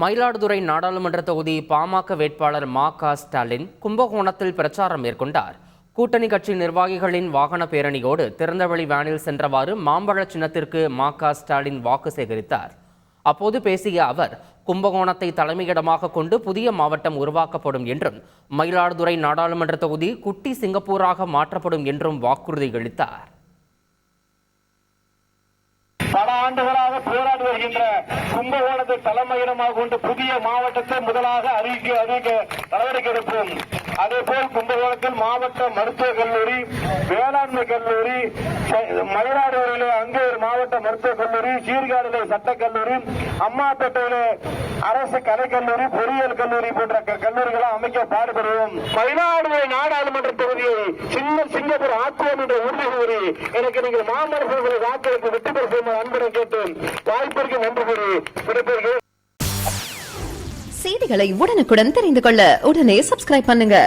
மயிலாடுதுறை நாடாளுமன்ற தொகுதி பாமக வேட்பாளர் மா க. ஸ்டாலின் கும்பகோணத்தில் பிரச்சாரம் மேற்கொண்டார். கூட்டணி கட்சி நிர்வாகிகளின் வாகன பேரணியோடு திறந்தவெளி வேனில் சென்றவாறு மாம்பழ சின்னத்திற்கு மா க. ஸ்டாலின் வாக்கு சேகரித்தார். அப்போது பேசிய அவர் கும்பகோணத்தை தலைமையிடமாக கொண்டு புதிய மாவட்டம் உருவாக்கப்படும் என்றும் மயிலாடுதுறை நாடாளுமன்ற தொகுதி குட்டி சிங்கப்பூராக மாற்றப்படும் என்றும் வாக்குறுதி அளித்தார். பல ஆண்டுகளாக போராடி வருகின்ற கும்பகோணத்தை தலைமையிடமாக கொண்டு புதிய மாவட்டத்தை முதலாக அறிவிக்க அறிவிக்க நடவடிக்கை எடுப்போம். அதே போல் கும்பகோணத்தில் மாவட்ட மருத்துவ கல்லூரி வேளாண்மை கல்லூரி மயிலாடுதுறையிலே அங்கே ஒரு மாவட்ட மருத்துவக் கல்லூரி சீர்காழிலே சட்டக்கல்லூரி அம்மாப்பேட்டையிலே அரசு கலைக்கல்லூரி பொறியியல் கல்லூரி போன்ற கல்லூரிகளை அமைக்க பாடுபடுவோம். மயிலாடுதுறை நாடாளுமன்ற தொகுதியை சின்ன சிங்கப்பூர் ஆக்குவோம் என்ற உறுதி கூறி எனக்கு நீங்கள் மாமரசர்களை வாக்களித்து வெற்றி பெற செய்யுமாறு அன்புடன் கேட்டு வாய்ப்பிற்கு நன்றி கூறி விடைபெறுகிறேன். செய்திகளை உடனுக்குடன் தெரிந்து கொள்ள உடனே சப்ஸ்கிரைப் பண்ணுங்க.